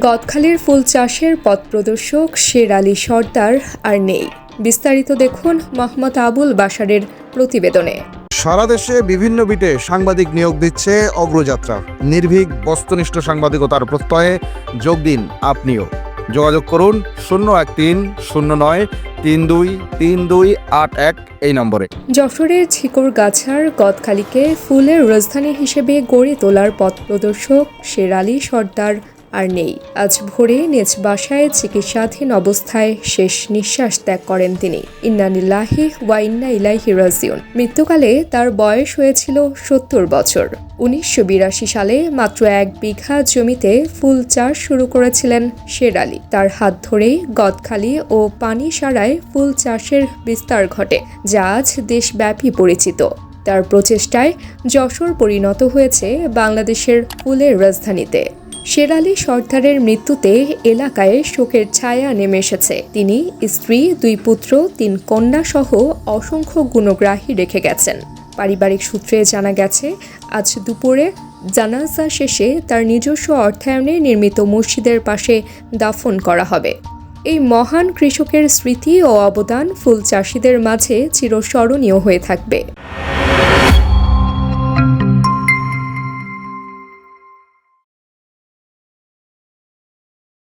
গদখালির ফুল চাষের পথ প্রদর্শক শের আলী সর্দার আর নেই। বিস্তারিত দেখুন মোহাম্মদ আবুল বাশারের প্রতিবেদনে। সারা দেশে বিভিন্ন বিটে সাংবাদিক নিয়োগ দিচ্ছে অগ্রযাত্রা। নির্ভীক বস্তুনিষ্ঠ সাংবাদিকতার প্রত্যয়ে যোগ দিন আপনিও। যোগাযোগ করুন শূন্য এক তিন শূন্য নয় তিন দুই তিন দুই আট এক এই নম্বরে। যশোরের ছিকর গাছার গদখালিকে ফুলের রাজধানী হিসেবে গড়ে তোলার পথ প্রদর্শক শের আলী সর্দার আর নেই। আজ ভোরে নিজ বাসায় চিকিৎসাধীন অবস্থায় শেষ নিঃশ্বাস ত্যাগ করেন তিনি। ইন্নানিল্লাহি ওয়া ইন্না ইলাইহি রাজিউন। মৃত্যুকালে তার বয়স হয়েছিল সত্তর বছর। উনিশশো বিরাশি সালে মাত্র এক বিঘা জমিতে ফুল চাষ শুরু করেছিলেন শের আলী। তার হাত ধরেই গদখালি ও পানি সারায় ফুল চাষের বিস্তার ঘটে, যা আজ দেশব্যাপী পরিচিত। তার প্রচেষ্টায় যশোর পরিণত হয়েছে বাংলাদেশের ফুলের রাজধানীতে। শেরালি সর্দারের মৃত্যুতে এলাকায় শোকের ছায়া নেমে এসেছে। তিনি স্ত্রী, দুই পুত্র, তিন কন্যা সহ অসংখ্য গুণগ্রাহী রেখে গেছেন। পারিবারিক সূত্রে জানা গেছে, আজ দুপুরে জানাজা শেষে তার নিজস্ব অর্থায়নে নির্মিত মসজিদের পাশে দাফন করা হবে। এই মহান কৃষকের স্মৃতি ও অবদান ফুল চাষিদের মাঝে চিরস্মরণীয় হয়ে থাকবে।